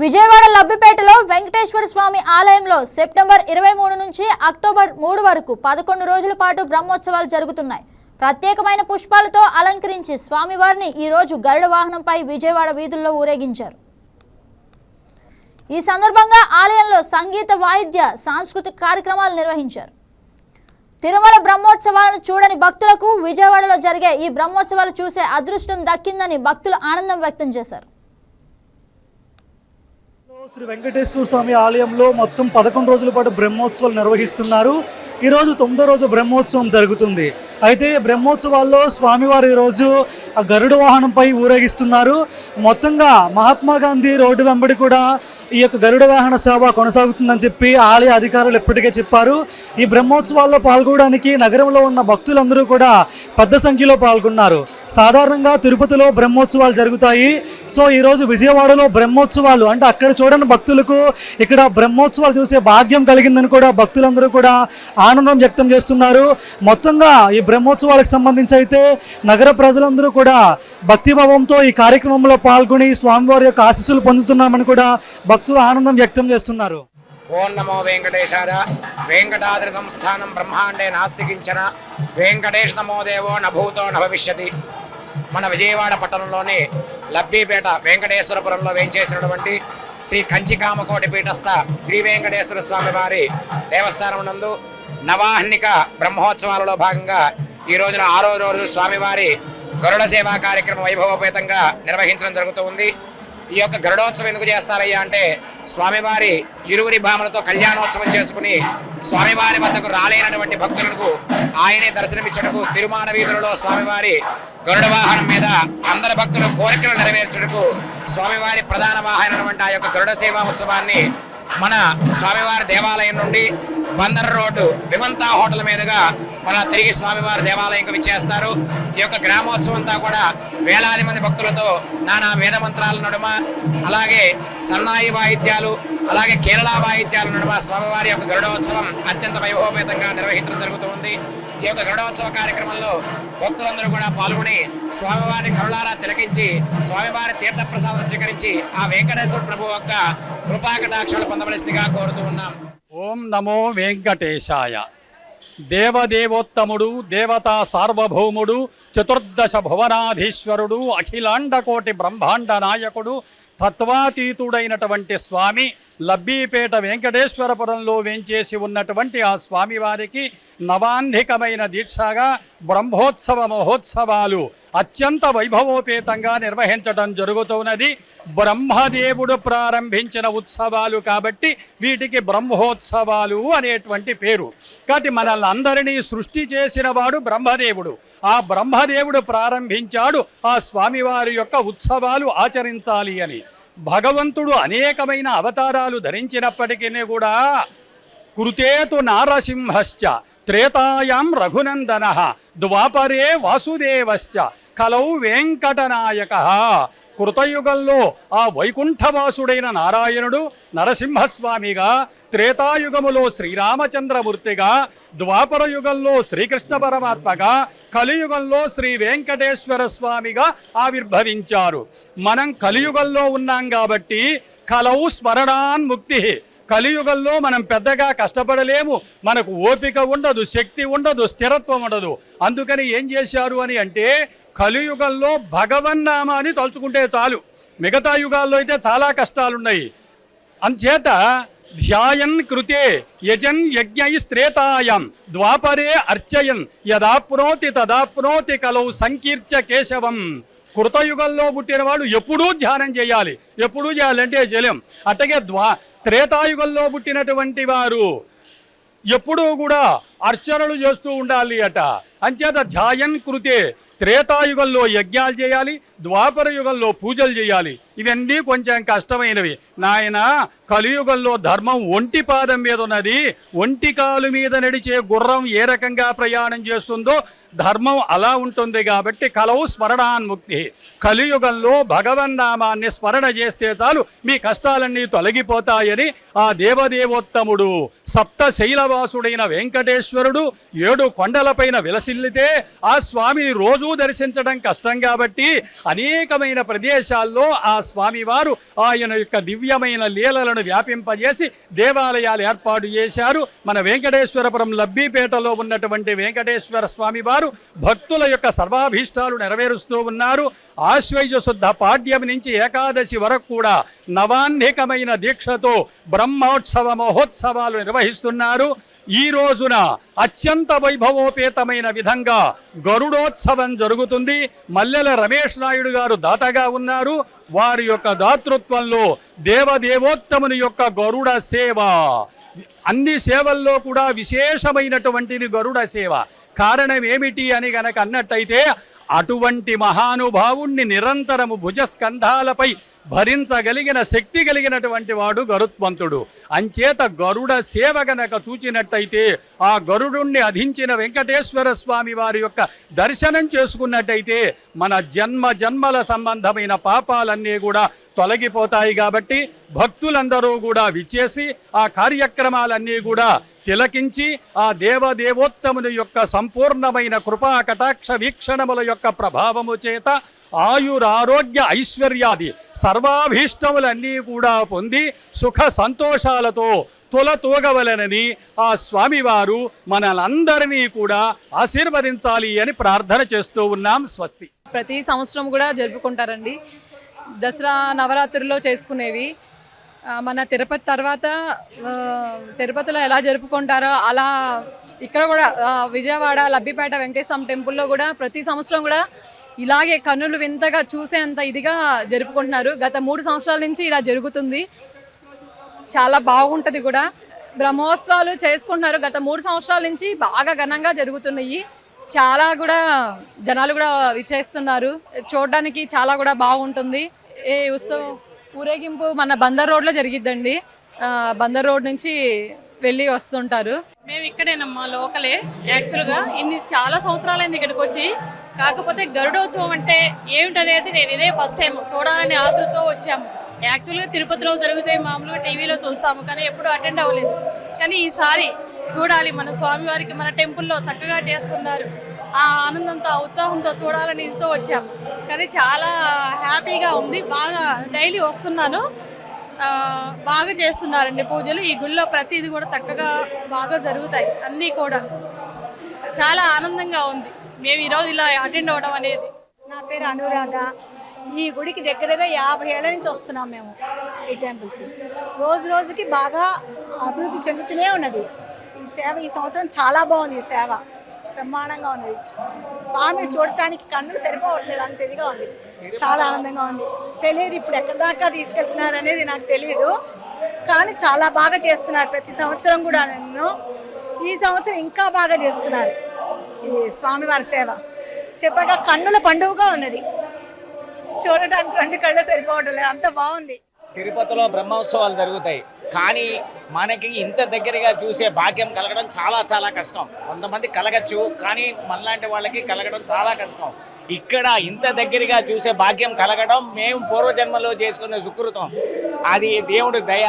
విజయవాడ లబ్బిపేటలో వెంకటేశ్వర స్వామి ఆలయంలో సెప్టెంబర్ ఇరవై మూడు నుంచి అక్టోబర్ మూడు వరకు పదకొండు రోజుల పాటు బ్రహ్మోత్సవాలు జరుగుతున్నాయి. ప్రత్యేకమైన పుష్పాలతో అలంకరించి స్వామివారిని ఈ రోజు గరుడ వాహనంపై విజయవాడ వీధుల్లో ఊరేగించారు. ఈ సందర్భంగా ఆలయంలో సంగీత వాయిద్య సాంస్కృతిక కార్యక్రమాలు నిర్వహించారు. తిరుమల బ్రహ్మోత్సవాలను చూడని భక్తులకు విజయవాడలో జరిగే ఈ బ్రహ్మోత్సవాలు చూసే అదృష్టం దక్కిందని భక్తులు ఆనందం వ్యక్తం చేశారు. శ్రీ వెంకటేశ్వర స్వామి ఆలయంలో మొత్తం పదకొండు రోజుల పాటు బ్రహ్మోత్సవాలు నిర్వహిస్తున్నారు. ఈరోజు తొమ్మిదో రోజు బ్రహ్మోత్సవం జరుగుతుంది. అయితే బ్రహ్మోత్సవాల్లో స్వామివారు ఈరోజు ఆ గరుడ వాహనంపై ఊరేగిస్తున్నారు. మొత్తంగా మహాత్మా గాంధీ రోడ్డు వెంబడి కూడా ఈ యొక్క గరుడ వాహన సేవ కొనసాగుతుందని చెప్పి ఆలయ అధికారులు ఇప్పటికే చెప్పారు. ఈ బ్రహ్మోత్సవాల్లో పాల్గొనడానికి నగరంలో ఉన్న భక్తులందరూ కూడా పెద్ద సంఖ్యలో పాల్గొన్నారు. సాధారణంగా తిరుపతిలో బ్రహ్మోత్సవాలు జరుగుతాయి. సో ఈరోజు విజయవాడలో బ్రహ్మోత్సవాలు అంటే అక్కడ చూడని భక్తులకు ఇక్కడ బ్రహ్మోత్సవాలు చూసే భాగ్యం కలిగిందని కూడా భక్తులందరూ కూడా ఆనందం వ్యక్తం చేస్తున్నారు. మొత్తంగా ఈ బ్రహ్మోత్సవాలకు సంబంధించి అయితే నగర ప్రజలందరూ కూడా భక్తిభావంతో ఈ కార్యక్రమంలో పాల్గొని స్వామివారి యొక్క ఆశీస్సులు పొందుతున్నామని కూడా భక్తులు ఆనందం వ్యక్తం చేస్తున్నారు. ఓం నమో వెంకటేశార వెంకటాద్రి సంస్థానం బ్రహ్మాండే నాస్తి కించన వెంకటేశ నమో దేవో నభూతో న మన విజయవాడ పట్టణంలోని లబ్బీపేట వెంకటేశ్వరపురంలో వేయించేసినటువంటి శ్రీ కంచికామకోటి పీఠస్థ శ్రీ వెంకటేశ్వర స్వామి వారి దేవస్థానం నందు నవాహ్నిక బ్రహ్మోత్సవాలలో భాగంగా ఈ రోజున ఆరో రోజు స్వామివారి గరుడ సేవా కార్యక్రమం వైభవోపేతంగా నిర్వహించడం జరుగుతూ ఉంది. ఈ యొక్క గరుడోత్సవం ఎందుకు చేస్తారయ్యా అంటే స్వామివారి ఇరువురి భామలతో కళ్యాణోత్సవం చేసుకుని స్వామివారి వద్దకు రాలేనటువంటి భక్తులకు ఆయనే దర్శనమిచ్చటకు తిరుమాన వీధులలో స్వామివారి గరుడ వాహనం మీద అందరి భక్తుల కోరికలు నెరవేర్చుటకు స్వామివారి ప్రధాన వాహనమైనటువంటి ఆ యొక్క గరుడ సేవా ఉత్సవాన్ని మన స్వామివారి దేవాలయం నుండి బందర్ రోడ్డు విమంతా హోటల్ మీదుగా మన తిరిగి స్వామివారి దేవాలయంకి విచ్చేస్తారు. ఈ యొక్క గ్రామోత్సవం అంతా కూడా వేలాది మంది భక్తులతో నానా వేద మంత్రాల నడుమ అలాగే సన్నాయి వాయిద్యాలు అలాగే కేరళ వాయిద్యాల నడుమ స్వామివారి యొక్క గరుడోత్సవం అత్యంత వైభవపేతంగా నిర్వహించడం జరుగుతుంది. ఈ యొక్క గరుడోత్సవ కార్యక్రమంలో భక్తులందరూ కూడా పాల్గొని స్వామివారిని కరుణారా తిలకించి స్వామివారి తీర్థప్రసాదం స్వీకరించి ఆ వెంకటేశ్వర ప్రభు యొక్క కృపాకటాక్షాలు పొందవలసిందిగా కోరుతూ ఉన్నాం. ఓం నమో వెంకటేశాయ. దేవదేవోత్తముడు దేవతా సార్వభౌముడు చతుర్దశ భువనాధీశ్వరుడు అఖిలాండకోటి బ్రహ్మాండ నాయకుడు తత్వాతీతుడైనటువంటి స్వామి లబ్బీపేట వెంకటేశ్వరపురంలో వేంచేసి ఉన్నటువంటి ఆ స్వామివారికి నవాంధికమైన దీక్షగా బ్రహ్మోత్సవ మహోత్సవాలు అత్యంత వైభవోపేతంగా నిర్వహించడం జరుగుతున్నది. బ్రహ్మదేవుడు ప్రారంభించిన ఉత్సవాలు కాబట్టి వీటికి బ్రహ్మోత్సవాలు అనేటువంటి పేరు. కాబట్టి మనల్ని అందరినీ సృష్టి చేసిన వాడు బ్రహ్మదేవుడు. ఆ బ్రహ్మదేవుడు ప్రారంభించాడు. ఆ స్వామివారి యొక్క ఉత్సవాలు ఆచరించాలి అని. భగవంతుడు అనేకమైన అవతారాలు ధరించినప్పటికీ కూడా కృతేతు నారసింహశ్చ త్రేతాయాం రఘునందన ద్వాపరే వాసుదేవశ్చ కలౌ వెంకటనాయక. కృతయుగంలో ఆ వైకుంఠవాసుడైన నారాయణుడు నరసింహస్వామిగా త్రేతాయుగములో శ్రీరామచంద్రమూర్తిగా ద్వాపర యుగంలో శ్రీకృష్ణ పరమాత్మగా కలియుగంలో శ్రీ వెంకటేశ్వర స్వామిగా ఆవిర్భవించారు. మనం కలియుగంలో ఉన్నాం కాబట్టి కలవు స్మరణాన్ ముక్తి కలియుగంలో మనం పెద్దగా కష్టపడలేము. మనకు ఓపిక ఉండదు శక్తి ఉండదు స్థిరత్వం ఉండదు. అందుకని ఏం చేశారు అని అంటే కలియుగంలో భగవన్నామాన్ని తలుచుకుంటే చాలు. మిగతా యుగాల్లో అయితే చాలా కష్టాలున్నాయి. అంచేత ధ్యాయన్ కృతే యజన్ యజ్ఞై స్త్రేతాయం ద్వాపరే అర్చయన్. యదాప్నోతి తదాప్నోతి కలౌ సంకీర్చ కేశవం. కృతయుగంలో పుట్టినవాడు ఎప్పుడూ ధ్యానం చేయాలి. ఎప్పుడూ చేయాలంటే జలం. అట్టగే ద్వా త్రేతాయుగంలో పుట్టినటువంటి వారు ఎప్పుడూ కూడా అర్చనలు చేస్తూ ఉండాలి అట. అంచేత ధ్యాయన్ కృతే. త్రేతాయుగంలో యజ్ఞాలు చేయాలి ద్వాపర యుగంలో పూజలు చేయాలి. ఇవన్నీ కొంచెం కష్టమైనవి. నాయన కలియుగంలో ధర్మం ఒంటి పాదం మీద ఉన్నది. ఒంటి కాలు మీద నడిచే గుర్రం ఏ రకంగా ప్రయాణం చేస్తుందో ధర్మం అలా ఉంటుంది కాబట్టి కలవు స్మరణాన్ముక్తి. కలియుగంలో భగవన్నామాన్ని స్మరణ చేస్తే చాలు మీ కష్టాలన్నీ తొలగిపోతాయని ఆ దేవదేవోత్తముడు సప్త శైలవాసుడైన వెంకటేశ్వరుడు ఏడు కొండలపైన విలసి చిల్లితే ఆ స్వామిని రోజూ దర్శించడం కష్టం కాబట్టి అనేకమైన ప్రదేశాల్లో ఆ స్వామివారు ఆయన యొక్క దివ్యమైన లీలలను వ్యాపింపజేసి దేవాలయాలు ఏర్పాటు చేశారు. మన వెంకటేశ్వరపురం లబ్బిపేటలో ఉన్నటువంటి వెంకటేశ్వర స్వామి వారు భక్తుల యొక్క సర్వాభీష్టాలు నెరవేరుస్తూ ఉన్నారు. ఆశ్వయుజ శుద్ధ పాడ్యం నుంచి ఏకాదశి వరకు కూడా నవాన్నికమైన దీక్షతో బ్రహ్మోత్సవ మహోత్సవాలు నిర్వహిస్తున్నారు. ఈ రోజున అత్యంత వైభవోపేతమైన విధంగా గరుడోత్సవం జరుగుతుంది. మల్లెల రమేష్ నాయుడు గారు దాతగా ఉన్నారు. వారి యొక్క దాతృత్వంలో దేవదేవోత్తముని యొక్క గరుడ సేవ. అన్ని సేవల్లో కూడా విశేషమైనటువంటిది గరుడ సేవ. కారణం ఏమిటి అని గనక అన్నట్టయితే అటువంటి మహానుభావుణ్ణి నిరంతరము భుజస్కంధాలపై భరించగలిగిన శక్తి కలిగినటువంటి వాడు గరుత్మంతుడు. అంచేత గరుడ సేవ గనక చూచినట్టయితే ఆ గరుడుణ్ణి అధించిన వెంకటేశ్వర స్వామి వారి యొక్క దర్శనం చేసుకున్నట్టయితే మన జన్మ జన్మల సంబంధమైన పాపాలన్నీ కూడా తొలగిపోతాయి కాబట్టి భక్తులందరూ కూడా విచ్చేసి ఆ కార్యక్రమాలన్నీ కూడా తిలకించి ఆ దేవదేవోత్తముని యొక్క సంపూర్ణమైన కృపా కటాక్ష వీక్షణముల యొక్క ప్రభావము చేత ఆయురారోగ్య ఐశ్వర్యాది సర్వాభీష్టములన్నీ కూడా పొంది సుఖ సంతోషాలతో తులతూగవలనని ఆ స్వామివారు మనలందరినీ కూడా ఆశీర్వదించాలి అని ప్రార్థన చేస్తూ ఉన్నాం. స్వస్తి. ప్రతి సంవత్సరం కూడా జరుపుకుంటారండి. దసరా నవరాత్రుల్లో చేసుకునేవి. మన తిరుపతి తర్వాత తిరుపతిలో ఎలా జరుపుకుంటారో అలా ఇక్కడ కూడా విజయవాడ లబ్బిపేట వెంకటేశ్వరం టెంపుల్లో కూడా ప్రతి సంవత్సరం కూడా ఇలాగే కన్నులు వింతగా చూసేంత ఇదిగా జరుపుకుంటున్నారు. గత మూడు సంవత్సరాల నుంచి ఇలా జరుగుతుంది. చాలా బాగుంటుంది కూడా. బ్రహ్మోత్సవాలు చేసుకుంటున్నారు. గత మూడు సంవత్సరాల నుంచి బాగా ఘనంగా జరుగుతున్నాయి. చాలా కూడా జనాలు కూడా విచ్చేస్తున్నారు. చూడడానికి చాలా కూడా బాగుంటుంది. ఏ ఉత్సవం? ఊరేగింపు మన బందర్ రోడ్లో జరిగిద్దండి. బందర్ రోడ్ నుంచి వెళ్ళి వస్తుంటారు. మేము ఇక్కడేనమ్మా లోకలే. యాక్చువల్గా ఇన్ని చాలా సంవత్సరాలైంది ఇక్కడికి వచ్చి. కాకపోతే గరుడోత్సవం అంటే ఏమిటనేది నేను ఇదే ఫస్ట్ టైం చూడాలని ఆతృతో వచ్చాము. యాక్చువల్గా తిరుపతిలో జరిగితే మామూలుగా టీవీలో చూస్తాము కానీ ఎప్పుడూ అటెండ్ అవ్వలేదు. కానీ ఈసారి చూడాలి మన స్వామివారికి మన టెంపుల్లో చక్కగా చేస్తున్నారు. ఆ ఆనందంతో ఆ ఉత్సాహంతో చూడాలని ఇంతో వచ్చాము. కానీ చాలా హ్యాపీగా ఉంది. బాగా డైలీ వస్తున్నాను. బాగా చేస్తున్నారండి పూజలు. ఈ గుళ్ళో ప్రతిదీ కూడా చక్కగా బాగా జరుగుతాయి. అన్నీ కూడా చాలా ఆనందంగా ఉంది. మేము ఈరోజు ఇలా అటెండ్ అవ్వడం అనేది. నా పేరు అనురాధ. ఈ గుడికి దగ్గరగా యాభై ఏళ్ళ నుంచి వస్తున్నాం మేము ఈ టెంపుల్కి. రోజు రోజుకి బాగా అభివృద్ధి చెందుతూనే ఉన్నది. ఈ సేవ ఈ సంవత్సరం చాలా బాగుంది ఈ సేవ. బ్రహ్మాండంగా ఉంది. స్వామిని చూడటానికి కన్నులు సరిపోవట్లేదు అంత ఇదిగా ఉంది. చాలా ఆనందంగా ఉంది. తెలియదు ఇప్పుడు ఎక్కడ దాకా తీసుకెళ్తున్నారు అనేది నాకు తెలియదు. కానీ చాలా బాగా చేస్తున్నారు. ప్రతి సంవత్సరం కూడా నన్ను. ఈ సంవత్సరం ఇంకా బాగా చేస్తున్నారు. ఈ స్వామివారి సేవ. చెప్పాక కన్నుల పండుగగా ఉన్నది. చూడటానికి రెండు కళ్ళు సరిపోవడం లేదు అంత బాగుంది. తిరుపతిలో బ్రహ్మోత్సవాలు జరుగుతాయి. కానీ మనకి ఇంత దగ్గరగా చూసే భాగ్యం కలగడం చాలా చాలా కష్టం. కొంతమంది కలగచ్చు కానీ మనలాంటి వాళ్ళకి కలగడం చాలా కష్టం. ఇక్కడ ఇంత దగ్గరగా చూసే భాగ్యం కలగడం మేము పూర్వజన్మలో చేసుకునే సుకృతం. అది దేవుడి దయ.